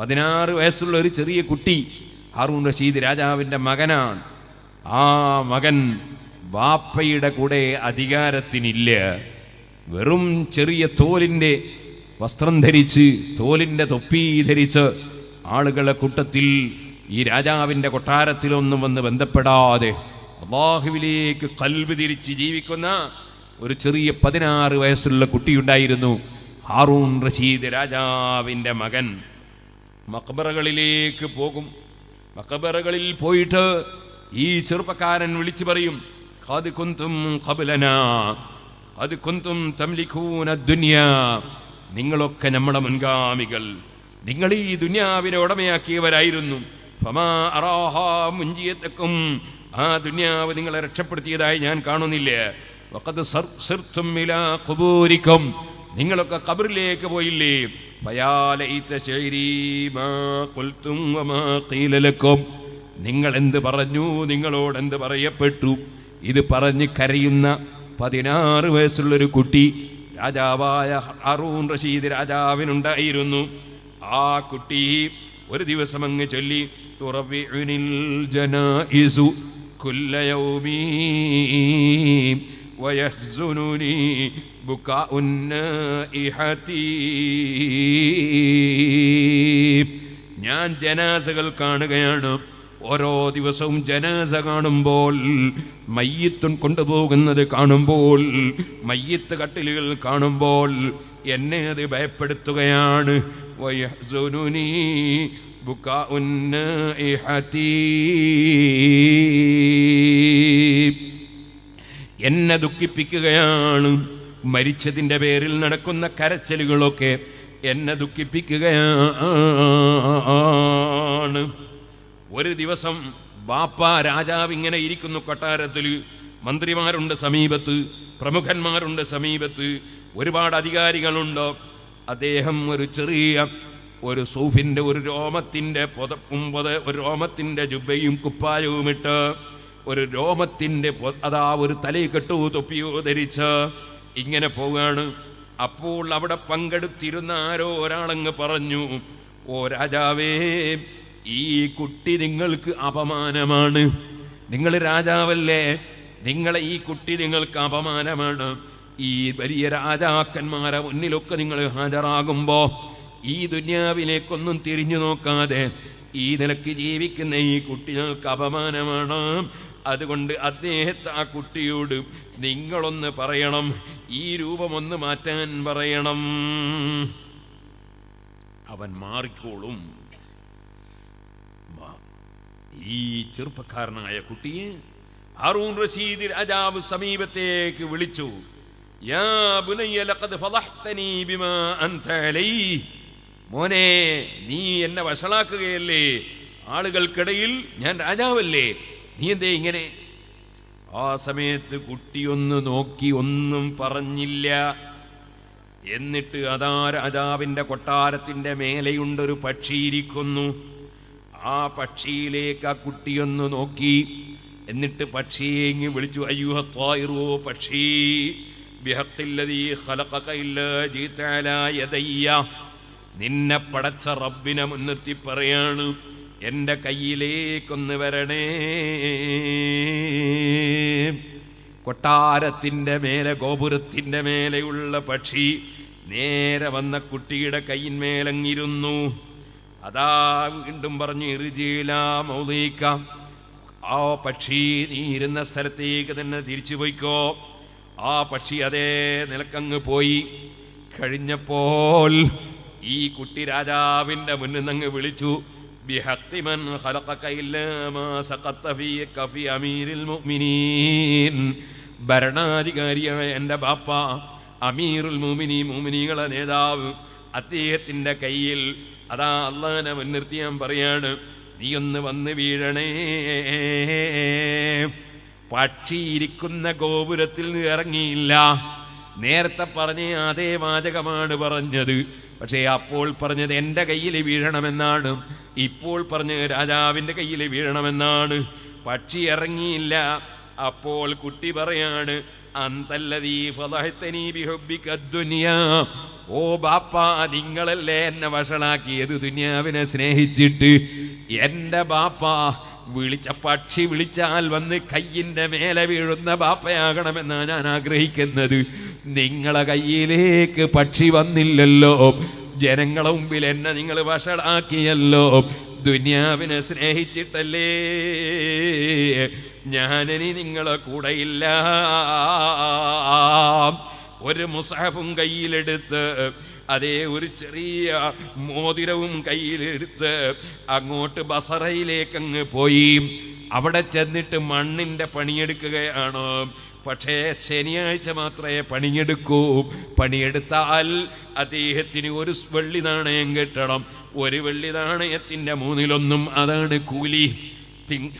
പതിനാറ് വയസ്സുള്ള ഒരു ചെറിയ കുട്ടി ഹാറൂൺ റഷീദ് രാജാവിന്റെ മകനാണ്. ആ മകൻ വാപ്പയുടെ കൂടെ അധികാരത്തിനില്ല. വെറും ചെറിയ തോലിന്റെ വസ്ത്രം ധരിച്ച് തോലിന്റെ തൊപ്പി ധരിച്ച് ആളുകളെ കൂട്ടത്തിൽ ഈ രാജാവിന്റെ കൊട്ടാരത്തിലൊന്നും വന്ന് ബന്ധപ്പെടാതെ അള്ളാഹുവിലേക്ക് കൽവ് തിരിച്ച് ജീവിക്കുന്ന ഒരു ചെറിയ പതിനാറ് വയസ്സുള്ള കുട്ടിയുണ്ടായിരുന്നു ഹാറൂൺ റഷീദ് രാജാവിന്റെ മകൻ. മക്ബറകളിലേക്ക് പോകും. മക്ബറകളിൽ പോയിട്ട് ഈ ചെറുപ്പക്കാരൻ വിളിച്ചു പറയും "ഖദ് കുന്തും ഖബ്ലനാ ഖദ് കുന്തും തംലിഖൂന ദുനിയാ നിങ്ങളൊക്കെ നമ്മുടെ മുൻഗാമികൾ. നിങ്ങൾ ഈ ദുനിയാവിനെ ഉടമയാക്കിയവരായിരുന്നു. ഫമാ അറാഹാ മുഞ്ചിയത്തക്കും ആ ദുനിയാവ് നിങ്ങളെ രക്ഷപ്പെടുത്തിയതായി ഞാൻ കാണുന്നില്ല. വക്കത്ത് സർ- സിർത്തും ഇലാ ഖുബൂരിക്കും നിങ്ങളൊക്കെ കബറിലേക്ക് പോയില്ലേ? നിങ്ങൾ എന്ത് പറഞ്ഞു? നിങ്ങളോട് എന്ത് പറയപ്പെട്ടു? ഇത് പറഞ്ഞ് കരയുന്ന പതിനാറ് വയസ്സുള്ളൊരു കുട്ടി രാജാവായ അറൂൺ റഷീദ് രാജാവിനുണ്ടായിരുന്നു. ആ കുട്ടി ഒരു ദിവസം അങ്ങ് ചൊല്ലി തുറവിൽ ജന ഇസു കുല്ല ويحزنني بكاء ഉന്ന ഞാൻ ജനാസകൾ കാണുകയാണ്. ഓരോ ദിവസവും ജനാസ കാണുമ്പോൾ മയ്യത്തുൻ കൊണ്ടുപോകുന്നത് കാണുമ്പോൾ മയ്യത്ത് കട്ടിലുകൾ കാണുമ്പോൾ എന്നെ അത് ഭയപ്പെടുത്തുകയാണ്. വയസ്സുനുനി എന്നെ ദുഃഖിപ്പിക്കുകയാണ്. മരിച്ചതിന്റെ പേരിൽ നടക്കുന്ന കരച്ചലുകളൊക്കെ എന്നെ ദുഃഖിപ്പിക്കുകയാണ്. ഒരു ദിവസം ബാപ്പ രാജാവ് ഇങ്ങനെ ഇരിക്കുന്നു കൊട്ടാരത്തിൽ. മന്ത്രിമാരുണ്ട് സമീപത്ത് പ്രമുഖന്മാരുണ്ട് സമീപത്ത് ഒരുപാട് അധികാരികളുണ്ട്. അദ്ദേഹം ഒരു ചെറിയ ഒരു സൂഫിന്റെ ഒരു രോമത്തിന്റെ പുതപ്പും പുത ഒരു രോമത്തിന്റെ ജുബയും കുപ്പായവും ഇട്ട് ഒരു രോമത്തിന്റെ അതാ ഒരു തലയിൽ കെട്ടു തൊപ്പിയോ ധരിച്ച് ഇങ്ങനെ പോവുകയാണ് അപ്പോൾ അവിടെ പങ്കെടുത്തിരുന്ന ആരോ ഒരാളങ്ങ് പറഞ്ഞു ഓ രാജാവേ ഈ കുട്ടി നിങ്ങൾക്ക് അപമാനമാണ്. നിങ്ങൾ രാജാവല്ലേ നിങ്ങളെ ഈ കുട്ടി നിങ്ങൾക്ക് അപമാനമാണ്. ഈ വലിയ രാജാക്കന്മാരെ മുന്നിലൊക്കെ നിങ്ങൾ ഹാജരാകുമ്പോൾ ഈ ദുന്യാവിലേക്കൊന്നും തിരിഞ്ഞു നോക്കാതെ ഈ നിലയ്ക്ക് ജീവിക്കുന്ന ഈ കുട്ടികൾക്ക് അപമാനമാണ്. അതുകൊണ്ട് അദ്ദേഹത്തെ ആ കുട്ടിയോട് നിങ്ങളൊന്ന് പറയണം ഈ രൂപമൊന്ന് മാറ്റാൻ പറയണം. അവൻ മാറിക്കോളും. ഈ ചെറുപ്പക്കാരനായ കുട്ടിയെ അറൂൺ റഷീദ് രാജാവ് സമീപത്തേക്ക് വിളിച്ചു. മോനെ നീ എന്നെ വഷളാക്കുകയല്ലേ? ആളുകൾക്കിടയിൽ ഞാൻ രാജാവല്ലേ? നീ എന്തേ ഇങ്ങനെ? ആ സമയത്ത് കുട്ടിയൊന്ന് നോക്കി ഒന്നും പറഞ്ഞില്ല. എന്നിട്ട് അതാ രാജാവിന്റെ കൊട്ടാരത്തിന്റെ മേലെയുണ്ടൊരു പക്ഷിയിരിക്കുന്നു ആ പക്ഷിയിലേക്ക് ആ കുട്ടിയൊന്ന് നോക്കി. എന്നിട്ട് പക്ഷിയെ ഇങ്ങ് വിളിച്ചു അയ്യുഹ പക്ഷി ജീത നിന്നെ പടച്ച റബ്ബിനെ മുൻനിർത്തി പറയാണ് എന്റെ കയ്യിലേക്കൊന്ന് വരണേ കൊട്ടാരത്തിന്റെ മേലെ ഗോപുരത്തിന്റെ മേലെയുള്ള പക്ഷി നേരെ വന്ന കുട്ടിയുടെ കയ്യിന്മേലങ്ങിരുന്നു അതാ വീണ്ടും പറഞ്ഞു ഇറുജീല മൗലീക്ക ആ പക്ഷി നീ ഇരുന്ന സ്ഥലത്തേക്ക് തന്നെ തിരിച്ചു പോയിക്കോ. ആ പക്ഷി അതേ നിലക്കങ്ങ് പോയി. കഴിഞ്ഞപ്പോൾ ഈ കുട്ടി രാജാവിന്റെ മുന്നിൽ നിന്ന് വിളിച്ചു ബിഹഖി മൻ ഖലഖക ഇല്ലാ മാ സഖത്ത ഫീക ഫീ അമീരിൽ മുഅ്മിനീൻ ഭരണാധികാരിയായ എന്റെ ബാപ്പ അമീറുൽ മുഅ്മിനീ മുഅ്മിനീകളെ നേതാവ് അദ്ദേഹത്തിന്റെ കയ്യിൽ അതാ അള്ളാഹനെ മുൻനിർത്തി ഞാൻ പറയാണ് നീ ഒന്ന് വന്ന് വീഴണേ. പക്ഷിയിരിക്കുന്ന ഗോപുരത്തിൽ ഇറങ്ങിയില്ല. നേരത്തെ പറഞ്ഞ അതേ വാചകമാണ് പറഞ്ഞത്. പക്ഷേ അപ്പോൾ പറഞ്ഞത് എന്റെ കയ്യിൽ വീഴണമെന്നാണ്. ഇപ്പോൾ പറഞ്ഞ് രാജാവിന്റെ കയ്യിൽ വീഴണമെന്നാണ്. പക്ഷി ഇറങ്ങിയില്ല. അപ്പോൾ കുട്ടി പറയാണ് ഓ ബാപ്പാ നിങ്ങളല്ലേ എന്നെ വഷളാക്കിയത് ദുനിയാവിനെ സ്നേഹിച്ചിട്ട്. എന്റെ ബാപ്പ വിളിച്ച പക്ഷി വിളിച്ചാൽ വന്ന് കയ്യിന്റെ മേലെ വീഴുന്ന ബാപ്പയാകണമെന്നാണ് ഞാൻ ആഗ്രഹിക്കുന്നത്. നിങ്ങളെ കയ്യിലേക്ക് പക്ഷി വന്നില്ലല്ലോ. ജനങ്ങളെ മുമ്പിൽ എന്നെ നിങ്ങൾ വഷളാക്കിയല്ലോ. ദുനിയാവിനെ സ്നേഹിച്ചിട്ടല്ലേ? ഞാനിനി നിങ്ങളെ കൂടെയില്ല. ഒരു മുസാഫും കയ്യിലെടുത്ത് അതേ ഒരു ചെറിയ മോതിരവും കയ്യിലെടുത്ത് അങ്ങോട്ട് ബസറയിലേക്കങ്ങ് പോയി. അവിടെ ചെന്നിട്ട് മണ്ണിന്റെ പണിയെടുക്കുകയാണ്? പക്ഷേ ശനിയാഴ്ച മാത്രമേ പണിയെടുക്കൂ. പണിയെടുത്താൽ അദ്ദേഹത്തിന് ഒരു വെള്ളി നാണയം കിട്ടണം. ഒരു വെള്ളി നാണയത്തിന്റെ മൂന്നിലൊന്നും അതാണ് കൂലി.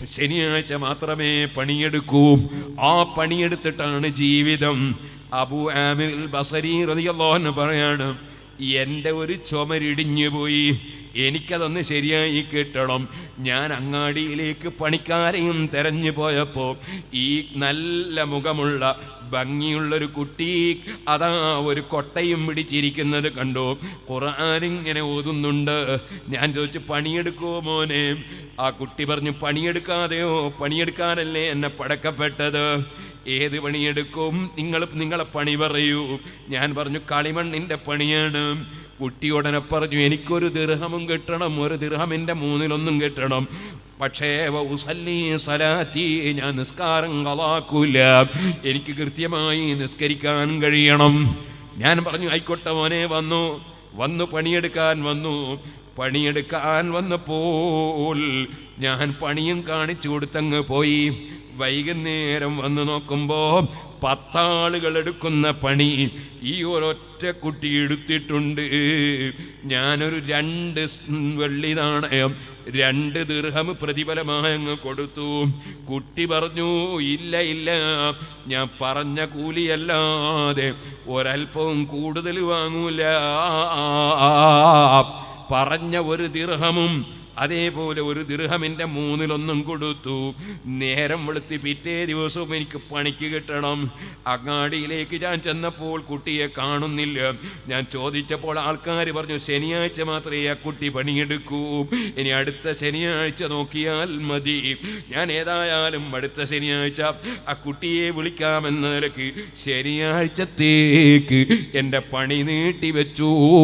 ശനിയാഴ്ച മാത്രമേ പണിയെടുക്കൂ. ആ പണിയെടുത്തിട്ടാണ് ജീവിതം. അബു ആമിർ ബസരി റളിയല്ലാഹു പറയാണ് എന്റെ ഒരു ചുമരിടിഞ്ഞു പോയി. എനിക്കതൊന്ന് ശരിയായി കിട്ടണം. ഞാൻ അങ്ങാടിയിലേക്ക് പണിക്കാരെയും തെരഞ്ഞു പോയപ്പോൾ ഈ നല്ല മുഖമുള്ള ഭംഗിയുള്ളൊരു കുട്ടി അതാ ഒരു കൊട്ടയും പിടിച്ചിരിക്കുന്നത് കണ്ടു. ഖുർആൻ ഇങ്ങനെ ഓതുന്നുണ്ട്. ഞാൻ ചോദിച്ചു പണിയെടുക്കുമോ മോനെ? ആ കുട്ടി പറഞ്ഞു പണിയെടുക്കാതെയോ? പണിയെടുക്കാനല്ലേ എന്നെ പടക്കപ്പെട്ടത്? ഏത് പണിയെടുക്കും? നിങ്ങൾ നിങ്ങളെ പണി പറയൂ. ഞാൻ പറഞ്ഞു കളിമണ്ണിന്റെ പണിയാണ്. കുട്ടിയോടനെ പറഞ്ഞു എനിക്കൊരു ദീർഹമും കിട്ടണം ഒരു ദീർഹമിന്റെ മൂന്നിലൊന്നും കിട്ടണം. പക്ഷേ സലാത്തി ഞാൻ നിസ്കാരം കളാക്കൂല. എനിക്ക് കൃത്യമായി നിസ്കരിക്കാൻ കഴിയണം. ഞാൻ പറഞ്ഞു ആയിക്കോട്ടെ മോനെ വന്നു. വന്നു പണിയെടുക്കാൻ വന്നു. പണിയെടുക്കാൻ വന്നപ്പോൾ ഞാൻ പണിയും കാണിച്ചു കൊടുത്തങ്ങ് പോയി. വൈകുന്നേരം വന്ന് നോക്കുമ്പോൾ പത്താളുകൾ എടുക്കുന്ന പണി ഈ ഒരൊറ്റ കുട്ടി എടുത്തിട്ടുണ്ട്. ഞാനൊരു രണ്ട് വെള്ളി നാണയം രണ്ട് ദീർഘം പ്രതിഫലമായി അങ്ങ് കൊടുത്തു. കുട്ടി പറഞ്ഞു ഇല്ല ഇല്ല. ഞാൻ പറഞ്ഞ കൂലിയല്ലാതെ ഒരൽപ്പവും കൂടുതൽ വാങ്ങൂല. പറഞ്ഞ ഒരു ദീർഘമും അതേപോലെ ഒരു ദീർഘമിന്റെ മൂന്നിലൊന്നും കൊടുത്തു. നേരം വെളുത്തി പിറ്റേ ദിവസവും എനിക്ക് പണിക്ക് കിട്ടണം. അങ്ങാടിയിലേക്ക് ഞാൻ ചെന്നപ്പോൾ കുട്ടിയെ കാണുന്നില്ല. ഞാൻ ചോദിച്ചപ്പോൾ ആൾക്കാർ പറഞ്ഞു ശനിയാഴ്ച മാത്രമേ ആ കുട്ടി പണിയെടുക്കൂ. ഇനി അടുത്ത ശനിയാഴ്ച നോക്കിയാൽ മതി. ഞാൻ ഏതായാലും അടുത്ത ശനിയാഴ്ച ആ കുട്ടിയെ വിളിക്കാമെന്ന നിലയ്ക്ക് ശനിയാഴ്ചത്തേക്ക് എന്റെ പണി നീട്ടി വെച്ചു.